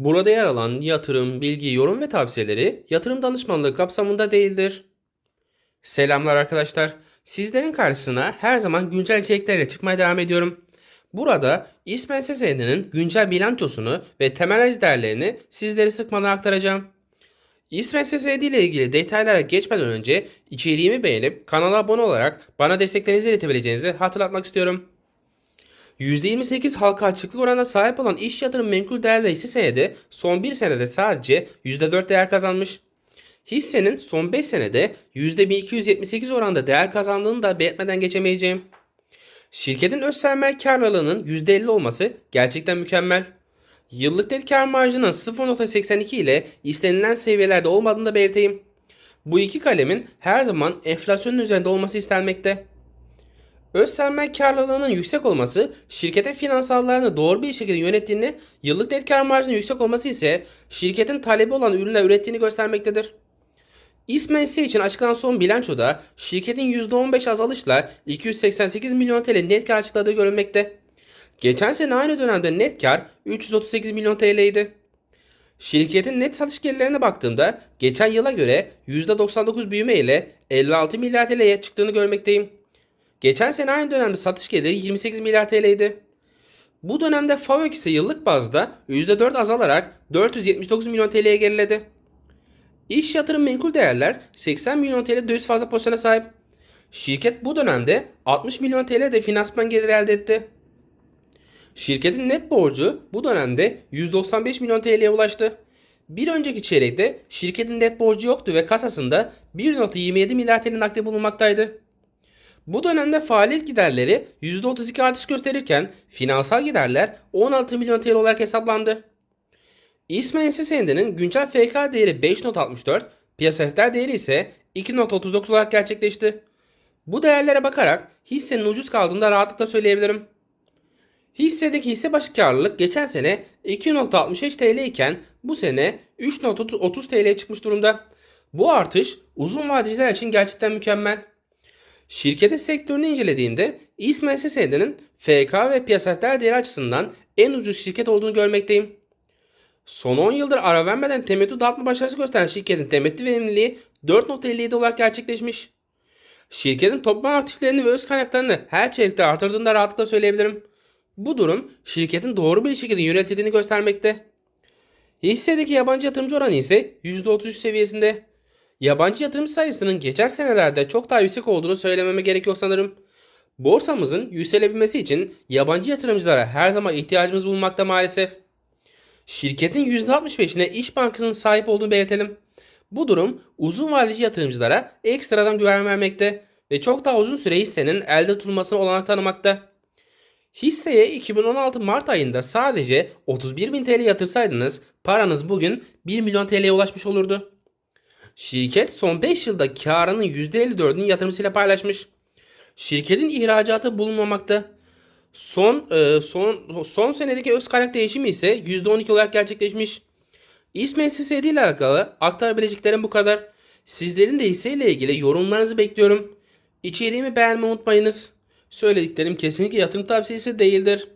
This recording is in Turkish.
Burada yer alan yatırım, bilgi, yorum ve tavsiyeleri yatırım danışmanlığı kapsamında değildir. Selamlar arkadaşlar. Sizlerin karşısına her zaman güncel içeriklerle çıkmaya devam ediyorum. Burada İsmet SSD'nin güncel bilançosunu ve temel analiz değerlerini sizlere sıkmadan aktaracağım. İsmet SSD ile ilgili detaylara geçmeden önce içeriğimi beğenip kanala abone olarak bana desteklerinizi iletebileceğinizi hatırlatmak istiyorum. %28 halka açıklık oranına sahip olan iş yatırım menkul değerli hisse senedi son 1 senede sadece %4 değer kazanmış. Hissenin son 5 senede %1278 oranda değer kazandığını da belirtmeden geçemeyeceğim. Şirketin öz sermaye karlılığının %50 olması gerçekten mükemmel. Yıllık net kar marjının 0.82 ile istenilen seviyelerde olmadığını da belirteyim. Bu iki kalemin her zaman enflasyonun üzerinde olması istenmekte. Öz sermaye karlılığının yüksek olması şirketin finansallarını doğru bir şekilde yönettiğini, yıllık net kar marjının yüksek olması ise şirketin talebi olan ürünler ürettiğini göstermektedir. İsmen hisse için açıklanan son bilançoda şirketin %15 azalışla 288 milyon TL net kar açıkladığı görülmekte. Geçen sene aynı dönemde net kar 338 milyon TL idi. Şirketin net satış gelirlerine baktığımda geçen yıla göre %99 büyüme ile 56 milyar TL'ye çıktığını görmekteyim. Geçen sene aynı dönemde satış geliri 28 milyar TL idi. Bu dönemde FAVÖK ise yıllık bazda %4 azalarak 479 milyon TL'ye geriledi. İş yatırım menkul değerler 80 milyon TL döviz fazla pozisyona sahip. Şirket bu dönemde 60 milyon TL de finansman geliri elde etti. Şirketin net borcu bu dönemde 195 milyon TL'ye ulaştı. Bir önceki çeyrekte şirketin net borcu yoktu ve kasasında 1.27 milyar TL nakdi bulunmaktaydı. Bu dönemde faaliyet giderleri %32 artış gösterirken finansal giderler 16 milyon TL olarak hesaplandı. İsmen hisse senedinin güncel FK değeri 5.64, piyasa defter değeri ise 2.39 olarak gerçekleşti. Bu değerlere bakarak hissenin ucuz kaldığını da rahatlıkla söyleyebilirim. Hissedeki hisse başı karlılık geçen sene 2.65 TL iken bu sene 3.30 TL'ye çıkmış durumda. Bu artış uzun vadeciler için gerçekten mükemmel. Şirketin sektörünü incelediğimde hisse senedinin FK ve piyasa değeri açısından en ucuz şirket olduğunu görmekteyim. Son 10 yıldır ara vermeden temettü dağıtma başarısı gösteren şirketin temettü verimliliği 4.57 olarak gerçekleşmiş. Şirketin toplam aktiflerini ve öz kaynaklarını her çeyrekte artırdığını da rahatlıkla söyleyebilirim. Bu durum şirketin doğru bir şekilde yönetildiğini göstermekte. Hissedeki yabancı yatırımcı oranı ise %33 seviyesinde. Yabancı yatırımcı sayısının geçen senelerde çok daha yüksek olduğunu söylememe gerek yok sanırım. Borsamızın yükselebilmesi için yabancı yatırımcılara her zaman ihtiyacımız bulunmakta maalesef. Şirketin %65'ine İş Bankası'nın sahip olduğunu belirtelim. Bu durum uzun vadeli yatırımcılara ekstradan güven vermekte ve çok daha uzun süre hissenin elde tutulmasına olanak tanımakta. Hisseye 2016 Mart ayında sadece 31 bin TL yatırsaydınız paranız bugün 1 milyon TL'ye ulaşmış olurdu. Şirket son 5 yılda karının %54'ünü yatırımcısıyla paylaşmış. Şirketin ihracatı bulunmamakta. Son e, son son senedeki öz kaynak değişimi ise %12 olarak gerçekleşmiş. İsmen SSD ile alakalı aktarabileceklerim bu kadar. Sizlerin de hisseyle ilgili yorumlarınızı bekliyorum. İçeriğimi beğenmeyi unutmayınız. Söylediklerim kesinlikle yatırım tavsiyesi değildir.